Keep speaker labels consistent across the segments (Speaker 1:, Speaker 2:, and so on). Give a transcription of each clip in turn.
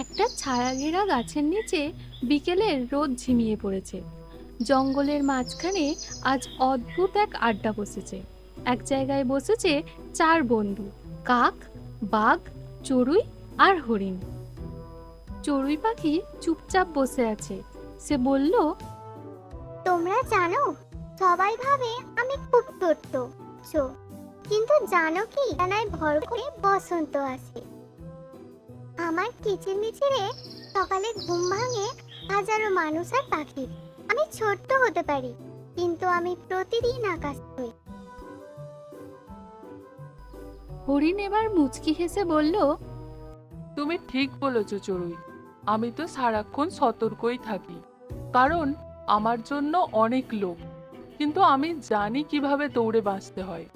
Speaker 1: একটা ছায়া ঘেরা গাছের নিচে বিকেলের রোদ ঝিমিয়ে পড়েছে। জঙ্গলের মাঝখানে আজ অদ্ভুত এক আড্ডা বসেছে। এক জায়গায় বসেছে চার বন্ধু, কাক, বাঘ, চড়ুই আর হরিণ। চড়ুই পাখি চুপচাপ বসে আছে। সে বলল,
Speaker 2: তোমরা জানো, সবাই ভাবে আমি খুব ছোট্ট কিন্তু জানো কি? জানায় ভর করে বসন্ত আসে। আমার কিচিরমিচিরে সকালে ঘুম ভাঙে হাজারো মানুষ আর পাখি। আমি ছোট্ট হতে পারি কিন্তু আমি প্রতিদিন আকাশ হই
Speaker 1: হরিণ এবার মুচকি হেসে বলল
Speaker 3: তুমি ঠিক বলেছ চড়ুই। আমি তো সারাক্ষণ সতর্কই থাকি কারণ আমার জন্য অনেক লোক। কিন্তু আমি জানি কীভাবে দৌড়ে বাঁচতে হয়।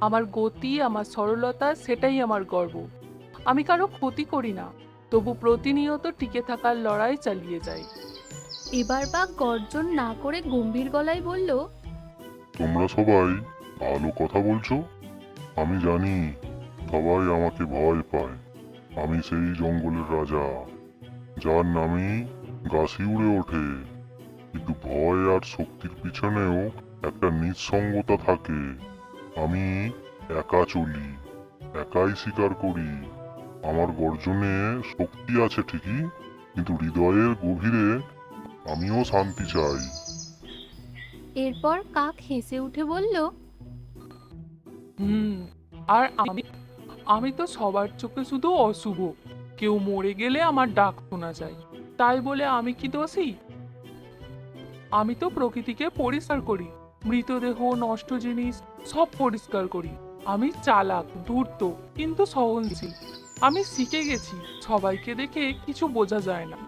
Speaker 3: আমার গতি আমার সরলতা সেটাই আমার গর্ব। আমি কারও ক্ষতি করি না তবু প্রতিনিয়ত টিকে থাকার লড়াই চালিয়ে যাই।
Speaker 1: এবার বাঘ গর্জন না করে গম্ভীর গলায় বলল
Speaker 4: তোমরা সবাই ভালো কথা বলছো? আমি জানি সবাই আমাকে ভয় পায়। আমি সেই জঙ্গলের রাজা যার নামে গাছি উড়ে ওঠে। কিন্তু ভয় আর শক্তির পিছনেও একটা নিঃসঙ্গতা থাকে। আমি একা চলি একাই শিকার করি। আমার গর্জনে শক্তি আছে ঠিকই কিন্তু হৃদয়ের গভীরে আমিও শান্তি চাই।
Speaker 1: এরপর কাক হেসে উঠে বলল
Speaker 3: হুম আর আমি আমি তো সবার চোখে শুধু অশুভ। কেউ মরে গেলে আমার ডাক শোনা যায় তাই বলে আমি কি দোষী? আমি তো প্রকৃতিকে পরিষ্কার করি মৃতদেহ নষ্ট জিনিস সব পরিষ্কার করি। আমি চালাক ধূর্ত কিন্তু সহনশীল। আমি শিখে গেছি সবাইকে দেখে কিছু বোঝা যায় না।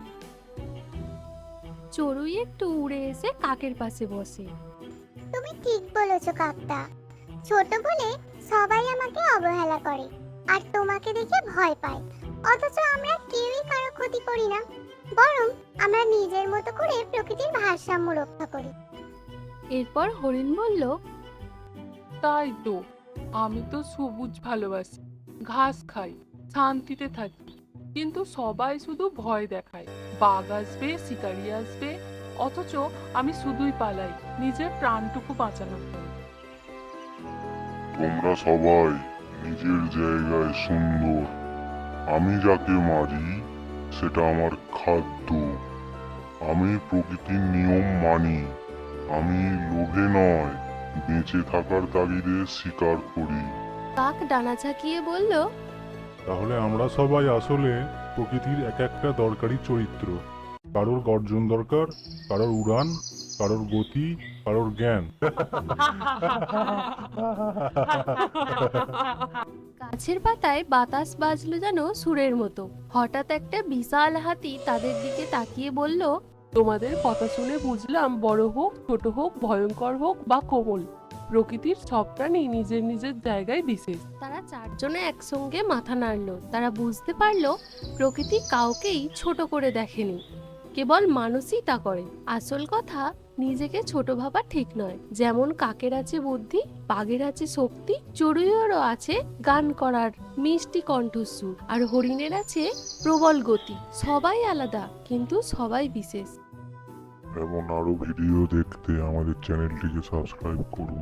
Speaker 1: চড়ুই একটু উড়ে এসে কাকের পাশে বসে।
Speaker 2: তুমি ঠিক বলেছ কাকটা। ছোট বলে সবাই আমাকে অবহেলা করে আর তোমাকে দেখে ভয় পায়। অথচ আমরা কেউই কারও ক্ষতি করি না বরং আমরা নিজের মতো করে প্রকৃতির ভারসাম্য রক্ষা করি।
Speaker 1: এরপর হরিণ বলল
Speaker 3: তাই তো আমি তো সবুজ ভালোবাসি ঘাস খাই। শান্তিতে থাকি। কিন্তু সবাই শুধু ভয় দেখায়। বাঘ আসবে শিকারি আসবে অথচ আমি শুধুই পালাই নিজের প্রাণটুকু বাঁচানোর জন্য।
Speaker 4: তোমরা সবাই নিজের জায়গায় সুন্দর। আমি যাকে মারি সেটা আমার খাদ্য। আমি প্রকৃতির নিয়ম মানি। আমি লোভে নয় বেঁচে থাকার তাগিদে শিকার করি।
Speaker 1: কাক ডানা ঝাঁকিয়ে বলল
Speaker 5: তাহলে আমরা সবাই আসলে প্রকৃতির এক একটা দরকারি চরিত্র। কারোর গর্জন দরকার কারোর উড়ান কারোর গতি কারোর জ্ঞান।
Speaker 1: গাছের পাতায় বাতাস বাজলো যেন সুরের মতো। হঠাৎ একটা বিশাল হাতি তাদের দিকে তাকিয়ে বলল
Speaker 3: তোমাদের কথা শুনে বুঝলাম বড় হোক ছোট হোক ভয়ঙ্কর হোক বা কোমল। প্রকৃতির সব প্রাণী নিজের নিজের জায়গায় বিশেষ।
Speaker 1: তারা চারজনে একসঙ্গে মাথা নাড়ল। তারা বুঝতে পারল প্রকৃতি কাউকেই ছোট করে দেখেনি। কেবল মানুষই তা করে। আসল কথা, নিজেকে ছোট ভাবা ঠিক নয়। যেমন কাকের আছে বুদ্ধি, বাঘের আছে শক্তি, চড়ুইয়েরও আছে গান করার মিষ্টি কণ্ঠস্বর। আর হরিণের আছে প্রবল গতি। সবাই আলাদা, কিন্তু সবাই বিশেষ।
Speaker 4: এমন আরও ভিডিও দেখতে আমাদের চ্যানেলটিকে সাবস্ক্রাইব করুন।